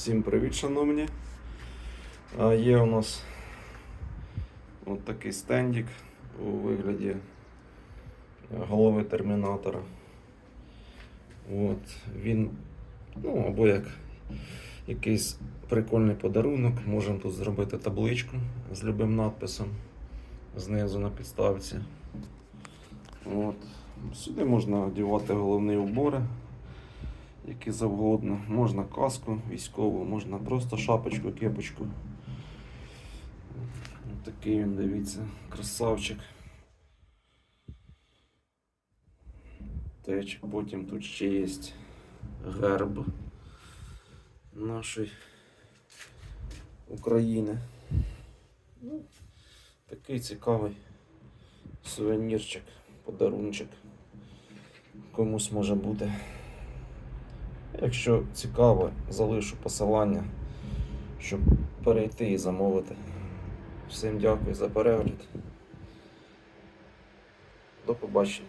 Всім привіт, шановні. А, Є у нас от такий стендик у вигляді голови термінатора. От, він, ну, або як якийсь прикольний подарунок. Можемо тут зробити табличку з любим надписом знизу на підставці. От. Сюди можна одягати головні убори які завгодно. Можна каску військову, можна просто шапочку, кепочку. Такий він, дивіться, красавчик. Теч, потім тут ще є герб нашої України. Ну, такий цікавий сувенірчик, подарунчик. Комусь може бути. Якщо цікаво, залишу посилання, щоб перейти і замовити. Всім дякую за перегляд. До побачення.